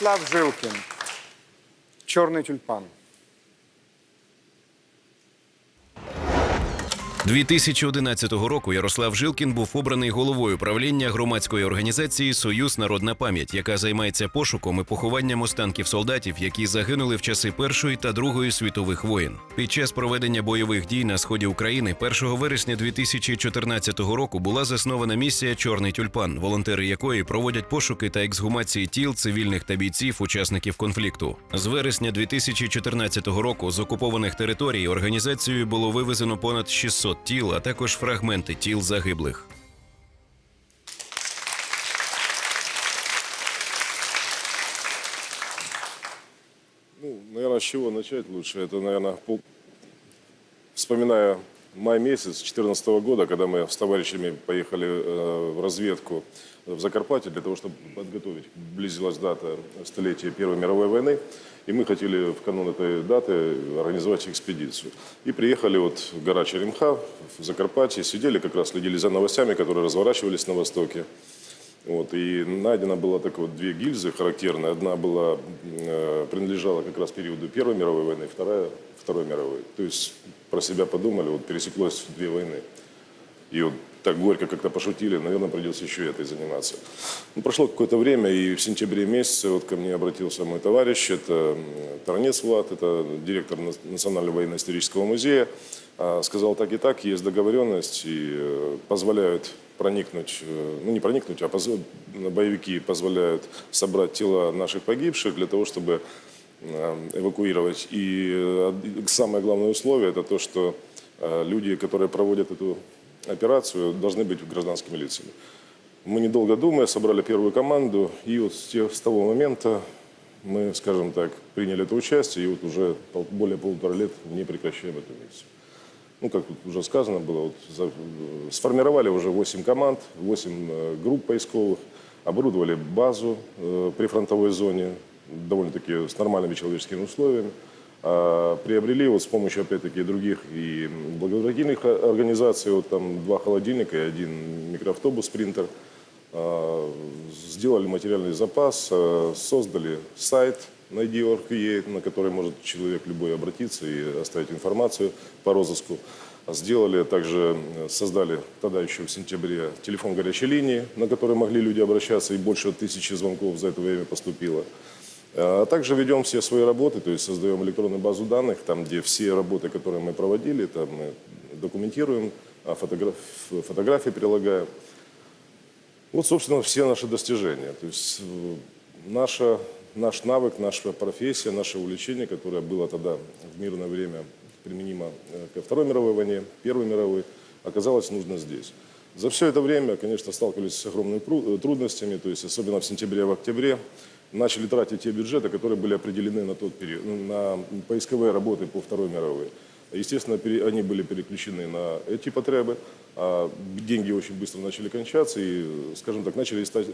Ярослав Жилкін. Чорний тюльпан. 2011 року Ярослав Жилкін був обраний головою правління громадської організації Союз Народна пам'ять, яка займається пошуком і похованням останків солдатів, які загинули в часи Першої та Другої світових воєн. Під час проведення бойових дій на сході України 1 вересня 2014 року була заснована місія Чорний тюльпан, волонтери якої проводять пошуки та ексгумації тіл цивільних та бійців, учасників конфлікту. З вересня 2014 року з окупованих територій організацією було вивезено понад 600 тіл, а також фрагменти тіл загиблих. Ну, наверное, с чего начать лучше? Это, наверное, пол- вспоминая май месяц 2014 года, когда мы с товарищами поехали э, в разведку в Закарпатье для того, чтобы подготовить, близилась дата столетия Первой мировой войны, и мы хотели в канун этой даты организовать экспедицию. И приехали вот в гора Черемха, в Закарпатье, сидели как раз, следили за новостями, которые разворачивались на Востоке. Вот, и найдено было так вот две гильзы характерные. Одна была, э, принадлежала как раз периоду Первой мировой войны, вторая Второй мировой. То есть про себя подумали, вот пересеклось две войны. И вот так горько как-то пошутили, наверное, придется еще этой заниматься. Ну, прошло какое-то время, и в сентябре месяце вот ко мне обратился мой товарищ, это м, Таранец Влад, это директор На- Национального военно-исторического музея. А, Сказал так и так, есть договоренность, и э, позволяют проникнуть, э, ну не проникнуть, а позв- боевики позволяют собрать тела наших погибших для того, чтобы э, эвакуировать. И э, самое главное условие это то, что люди, которые проводят эту операцию, должны быть гражданскими лицами. Мы недолго думая собрали первую команду, и вот с, с того момента мы, скажем так, приняли это участие, и вот уже более полутора лет не прекращаем эту миссию. Ну, как уже сказано было, вот э, сформировали уже 8 команд, 8 э, групп поисковых, оборудовали базу э, при фронтовой зоне, довольно-таки с нормальными человеческими условиями. А, приобрели вот с помощью, опять-таки, других и благотворительных организаций, вот там два холодильника и один микроавтобус «Спринтер», А, сделали материальный запас, а, создали сайт найди.org.ua, на который может человек любой обратиться и оставить информацию по розыску. Сделали также, э, создали тогда еще в сентябре телефон горячей линии, на который могли люди обращаться, и больше тысячи звонков за это время поступило. А также ведем все свои работы, то есть создаем электронную базу данных, там, где все работы, которые мы проводили, там мы документируем, а фотограф- фотографии прилагаем. Вот, собственно, все наши достижения. То есть э, наша, наш навык, наша профессия, наше увлечение, которое было тогда в мирное время применимо э, ко Второй мировой войне, Первой мировой, оказалось нужно здесь. За все это время, конечно, сталкивались с огромными э, трудностями, то есть особенно в сентябре, в октябре, начали тратить те бюджеты, которые были определены на тот период, ну, на поисковые работы по Второй мировой. Естественно, они были переключены на эти потребы, а деньги очень быстро начали кончаться и, скажем так, начали искать,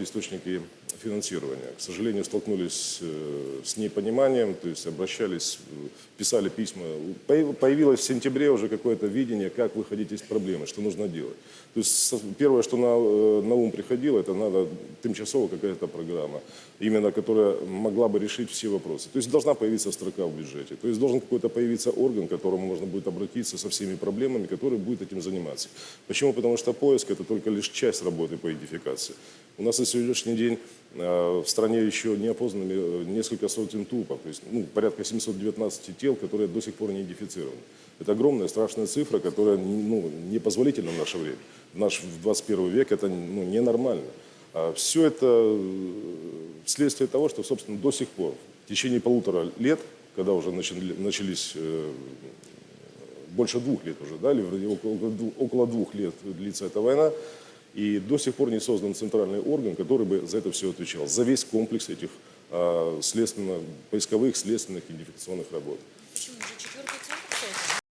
источники финансирования. К сожалению, столкнулись э, с непониманием, то есть обращались, э, писали письма. Появ- Появилось в сентябре уже какое-то видение, как выходить из проблемы, что нужно делать. То есть первое, что на, э, на ум приходило, это надо тимчасово какая-то программа, именно которая могла бы решить все вопросы. То есть должна появиться строка в бюджете, то есть должен какой-то появиться орган, к которому можно будет обратиться со всеми проблемами, который будет этим заниматься. Почему? Потому что поиск это только лишь часть работы по идентификации. У нас на сегодняшний день э, в стране еще не опознаны э, несколько сотен трупов, то есть ну, порядка 719 тел, которые до сих пор не идентифицированы. Это огромная, страшная цифра, которая ну, непозволительна в наше время. Наш в 21 век это ну, ненормально. А все это э, вследствие того, что, собственно, до сих пор, в течение полутора лет, когда уже начали- начались э, больше двух лет уже, да, или около, около двух лет длится эта война, и до сих пор не создан центральный орган, который бы за это все отвечал, за весь комплекс этих а, следственно-поисковых, следственных, идентификационных работ. Чому вже четвертий